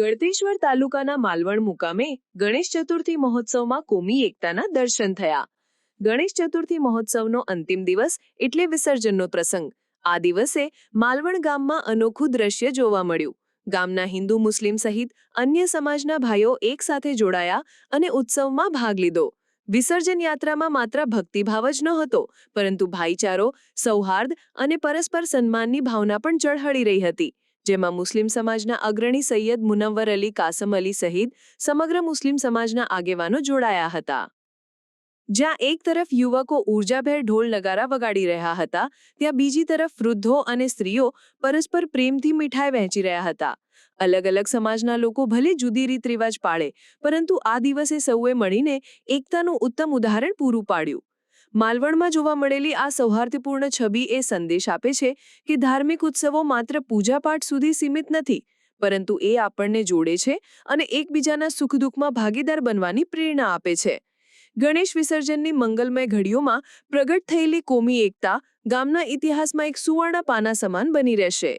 ગળતેશ્વર તાલુકાના માલવણ મુકામે ગણેશ ચતુર્થી મહોત્સવમાં કોમી એકતાના દર્શન થયા. ગણેશ ચતુર્થી મહોત્સવનો અંતિમ દિવસ એટલે વિસર્જનનો પ્રસંગ. આ દિવસે માલવણ ગામમાં અનોખું દ્રશ્ય જોવા મળ્યું. ગામના હિન્દુ મુસ્લિમ સહિત અન્ય સમાજના ભાઈઓ એક સાથે જોડાયા અને ઉત્સવમાં ભાગ લીધો. વિસર્જન યાત્રામાં માત્ર ભક્તિભાવ જ નહોતો, પરંતુ ભાઈચારો, સૌહાર્દ અને પરસ્પર સન્માનની ભાવના પણ ઝળહળી રહી હતી. જેમાં મુસ્લિમ સમાજના અગ્રણી સૈયદ મુનવ્વર અલી કાસમ અલી સહિત સમગ્ર મુસ્લિમ સમાજના આગેવાનો જોડાયા હતા. જ્યાં એક તરફ યુવકો ઊર્જાભેર ઢોલ નગારા વગાડી રહ્યા હતા, ત્યાં બીજી તરફ વૃદ્ધો અને સ્ત્રીઓ પરસ્પર પ્રેમથી મીઠાઈ વહેંચી રહ્યા હતા. અલગ અલગ સમાજના લોકો ભલે જુદી રીત રિવાજ પાળે, પરંતુ આ દિવસે સૌએ મળીને એકતાનું ઉત્તમ ઉદાહરણ પૂરું પાડ્યું. માલવણમાં જોવા મળેલી આ સૌહાર્દપૂર્ણ છબી એ સંદેશ આપે છે કે ધાર્મિક ઉત્સવો માત્ર પૂજાપાઠ સુધી સીમિત નથી, પરંતુ એ આપણને જોડે છે અને એકબીજાના સુખ દુઃખમાં ભાગીદાર બનવાની પ્રેરણા આપે છે. ગણેશ વિસર્જનની મંગલમય ઘડીઓમાં પ્રગટ થયેલી કોમી એકતા ગામના ઇતિહાસમાં એક સુવર્ણ પાના સમાન બની રહેશે.